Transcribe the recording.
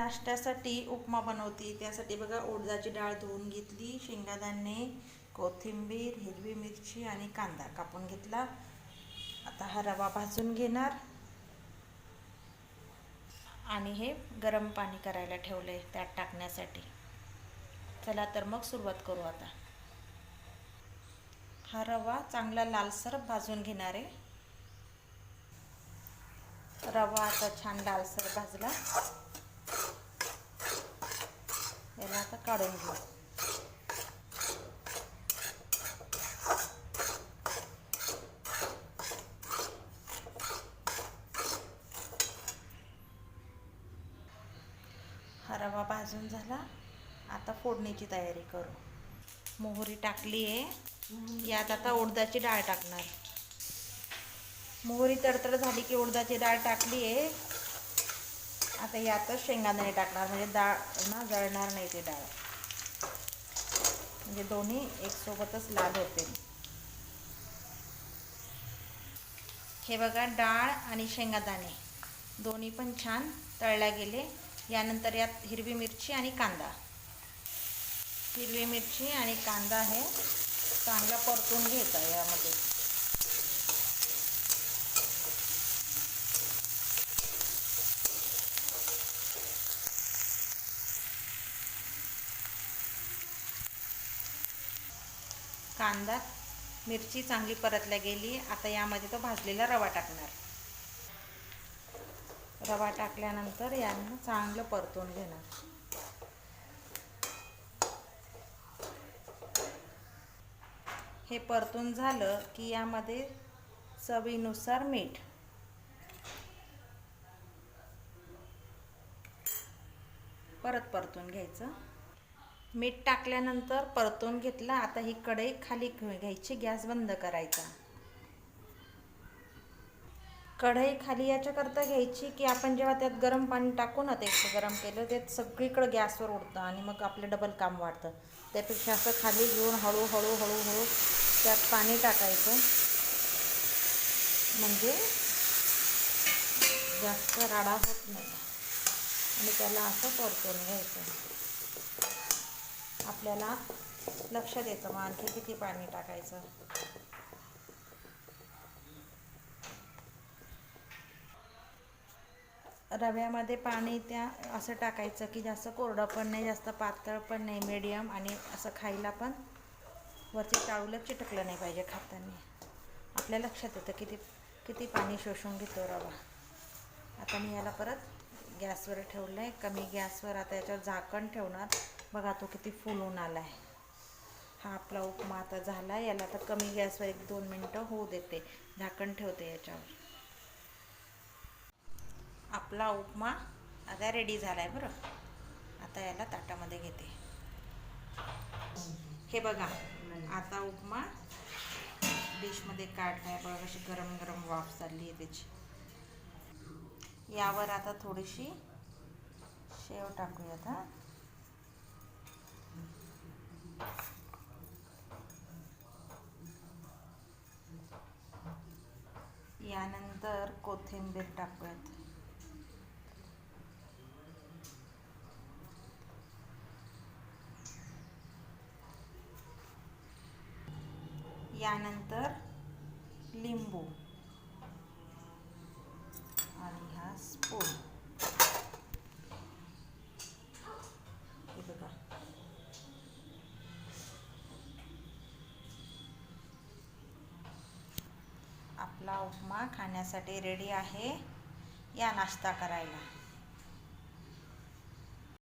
नाश्त्यासाठी उपमा बनवते. त्यासाठी बघा उडदाची डाळ धुवून घेतली शेंगादाणे कोथिंबीर हिरवी मिरची आणि कांदा कापून घेतला. आता हा रवा भाजून घेणार. आणि हे गरम पाणी करायला ठेवले त्यात टाकण्यासाठी. चला तर मग सुरुवात करू आता. हा रवा चांगला लालसर भाजून घेणार आहे. रवा आता छान लालसर भाजला. याला आता काढून घेऊ. हा रवा भाजून झाला. आता फोडणीची तयारी करू. मोहरी टाकली आहे. यात आता उडदाची डाळ टाकणार. मोहरी तडतड झाली की उडदाची डाळ टाकली आहे. आता यातच शेंगादाणे टाकणार म्हणजे डाळ ना जळणार नाही ते डाळ. म्हणजे दोन्ही एकसोबतच लाल होते. हे बघा डाळ आणि शेंगादाणे. दोन्ही पण छान तळल्या गेले. यानंतर यात हिरवी मिरची आणि कांदा. हिरवी मिरची आणि कांदा हे चांगला परतून घ्यायचा यामध्ये. कांदा मिरची चांगली परतल्या गेली. आता यामध्ये तो भाजलेला रवा टाकणार. रवा टाकल्यानंतर यांना चांगलं परतून घेणार. हे परतून झालं की यामध्ये चवीनुसार मीठ. परत परतून घ्यायचं. मीठ टाकल्यानंतर परतून घेतलं. आता ही कढई खाली घ्यायची गॅस बंद करायचा. कढई खाली याच्याकरता घ्यायची की आपण जेव्हा त्यात गरम पाणी टाकू ना ते गरम केलं ते सगळीकडं गॅसवर उडतं आणि मग आपलं डबल काम वाढतं. त्यापेक्षा असं खाली घेऊन हळूहळू हळूहळू त्यात पाणी टाकायचं. म्हणजे जास्त राडा होत नाही. आणि त्याला असं परतून घ्यायचं. आपल्याला लक्षात येतं मग आणखी किती पाणी टाकायचं. रव्यामध्ये पाणी त्या असं टाकायचं की जास्त कोरडं पण नाही जास्त पातळ पण नाही मीडियम आणि असं खायला पण वरती टाळूला चिटकलं नाही पाहिजे खाताना. आपल्या लक्षात येतं किती किती पाणी शोषून घेतो रवा. आता मी याला परत गॅसवर ठेवलं आहे कमी गॅसवर आता याच्यावर झाकण ठेवणार. बघा तो किती फुलून आला आहे हा आपला उपमा आता झाला आहे याला आता कमी गॅसवर एक दोन मिनटं होऊ देते. झाकण ठेवते याच्यावर. आपला उपमा आता रेडी झाला आहे बरं. आता याला ताटामध्ये घेते. हे बघा आता उपमा डिशमध्ये काढलाय. बघा कशी गरम गरम वाफ चालली आहे त्याची. यावर आता थोडीशी शेव टाकूयात हा. यानंतर कोथिंबीर टाकूयात. यानंतर लिंबू आणि हा स्पून आपला उपमा खाण्यासाठी रेडी आहे. या नाश्ता करायला.